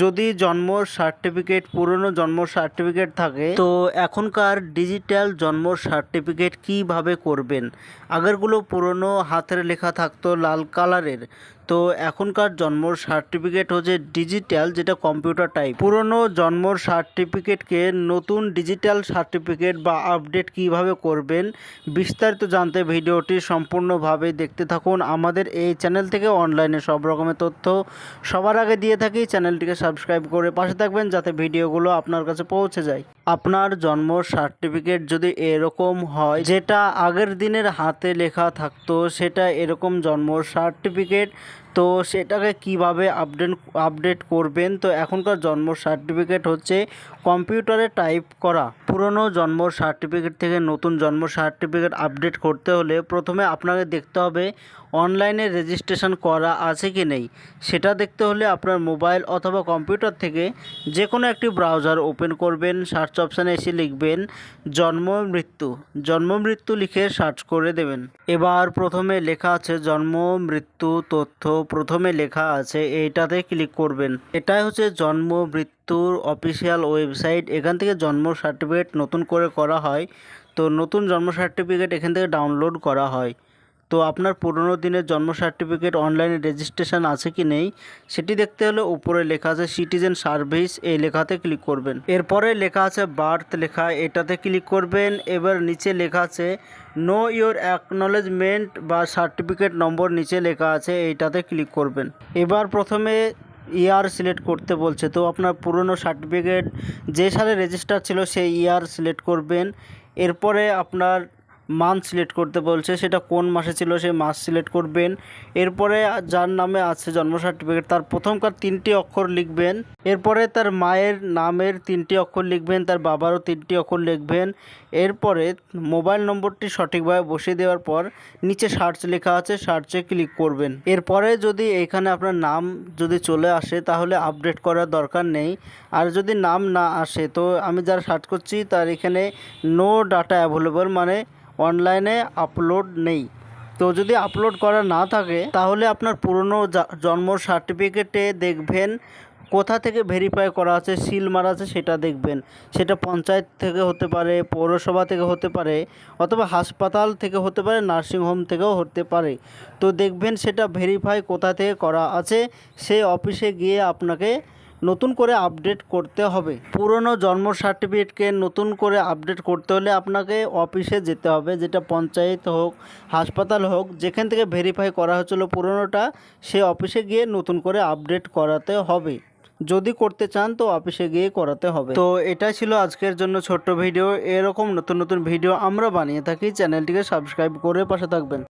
যদি জন্ম সার্টিফিকেট পুরনো জন্ম সার্টিফিকেট থাকে, তো এখনকার ডিজিটাল জন্ম সার্টিফিকেট কীভাবে করবেন? আগেরগুলো পুরনো, হাতের লেখা থাকতো লাল কালারের তো এখনকার জন্ম সার্টিফিকেট হচ্ছে ডিজিটাল যেটা কম্পিউটার টাইপ পুরনো জন্ম সার্টিফিকেটকে নতুন ডিজিটাল সার্টিফিকেট বা আপডেট কীভাবে করবেন, বিস্তারিত জানতে ভিডিওটি সম্পূর্ণভাবে দেখতে থাকুন আমাদের এই চ্যানেল থেকে অনলাইনে সব রকমের তথ্য সবার আগে দিয়ে থাকি চ্যানেলটিকে সাবস্ক্রাইব করে পাশে থাকবেন যাতে ভিডিওগুলো আপনার কাছে পৌঁছে যায়। আপনার জন্ম সার্টিফিকেট যদি এরকম হয়, যেটা আগের দিনের হাতে লেখা থাকতো, সেটা এরকম জন্ম সার্টিফিকেট তো সেটাকে কীভাবে আপডেট আপডেট করবেন? তো এখনকার জন্ম সার্টিফিকেট হচ্ছে কম্পিউটারে টাইপ করা। পুরনো জন্ম সার্টিফিকেট থেকে নতুন জন্ম সার্টিফিকেট আপডেট করতে হলে প্রথমে আপনাকে দেখতে হবে অনলাইনে রেজিস্ট্রেশন করা আছে কি নেই। সেটা দেখতে হলে আপনার মোবাইল অথবা কম্পিউটার থেকে যে কোনো একটি ব্রাউজার ওপেন করবেন সার্চ অপশানে এসে লিখবেন, জন্ম, মৃত্যু। জন্ম, মৃত্যু লিখে সার্চ করে দেবেন। এবার প্রথমে লেখা আছে জন্ম, মৃত্যু, তথ্য প্রথমে লেখা আছে, এইটাতে ক্লিক করবেন। এটাই হচ্ছে জন্ম মৃত্যুর অফিসিয়াল ওয়েবসাইট, এখান থেকে জন্ম সার্টিফিকেট নতুন করে করা হয়। তো নতুন জন্ম সার্টিফিকেট এখান থেকে ডাউনলোড করা হয়। তো আপনার পুরনো দিনের জন্ম সার্টিফিকেট অনলাইনে রেজিস্ট্রেশন আছে কি নেই, সেটি দেখতে হলে উপরে লেখা আছে সিটিজেন সার্ভিস, এই লেখাতে ক্লিক করবেন। এরপরে লেখা আছে বার্থ লেখা, এটাতে ক্লিক করবেন। এবার নিচে লেখা আছে নো ইওর অ্যাকনলেজমেন্ট বা সার্টিফিকেট নম্বর নিচে লেখা আছে, এইটাতে ক্লিক করবেন। এবার প্রথমে ইয়ার সিলেক্ট করতে বলছে। তো আপনার পুরনো সার্টিফিকেট যে সালে রেজিস্টার ছিল সেই ইয়ার সিলেক্ট করবেন। এরপরে আপনার মান্থ সিলেক্ট করতে বলছে, সেটা কোন মাসে ছিল সেই মাস সিলেক্ট করবেন। এরপরে যার নামে আছে জন্ম সার্টিফিকেট তার প্রথমকার তিনটি অক্ষর লিখবেন। এরপরে তার মায়ের নামের তিনটি অক্ষর লিখবেন, তার বাবারও তিনটি অক্ষর লিখবেন। এরপরে মোবাইল নম্বরটি সঠিকভাবে বসিয়ে দেওয়ার পর নিচে সার্চ লেখা আছে সার্চে ক্লিক করবেন। এরপরে যদি এখানে আপনার নাম যদি চলে আসে, তাহলে আপডেট করার দরকার নেই। আর যদি নাম না আসে, তো আমি যারা সার্চ করছি, তার এখানে নো ডাটা অ্যাভেলেবল মানে অনলাইনে আপলোড নেই। তো যদি আপলোড করা না থাকে, তাহলে আপনার পুরনো জন্ম সার্টিফিকেটে দেখবেন, কোথা থেকে ভেরিফাই করা আছে সিল মারা আছে, সেটা দেখবেন। সেটা পঞ্চায়েত থেকে হতে পারে, পৌরসভা থেকে হতে পারে, অথবা হাসপাতাল থেকে হতে পারে নার্সিংহোম থেকেও হতে পারে। তো দেখবেন সেটা ভেরিফাই কোথা থেকে করা আছে, সেই অফিসে গিয়ে আপনাকে নতুন করে আপডেট করতে হবে। পুরনো জন্ম সার্টিফিকেটকে নতুন করে আপডেট করতে হলে আপনাকে অফিসে যেতে হবে, যেটা পঞ্চায়েত হোক, হাসপাতাল হোক, যেখান থেকে ভেরিফাই করা হয়েছিল পুরনোটা, সে অফিসে গিয়ে নতুন করে আপডেট করাতে হবে। যদি করতে চান তো অফিসে গিয়ে করাতে হবে। তো এটাই ছিল আজকের জন্য ছোট্ট ভিডিও। এরকম নতুন নতুন ভিডিও আমরা বানিয়ে থাকি। চ্যানেলটিকে সাবস্ক্রাইব করে পাশে থাকবেন।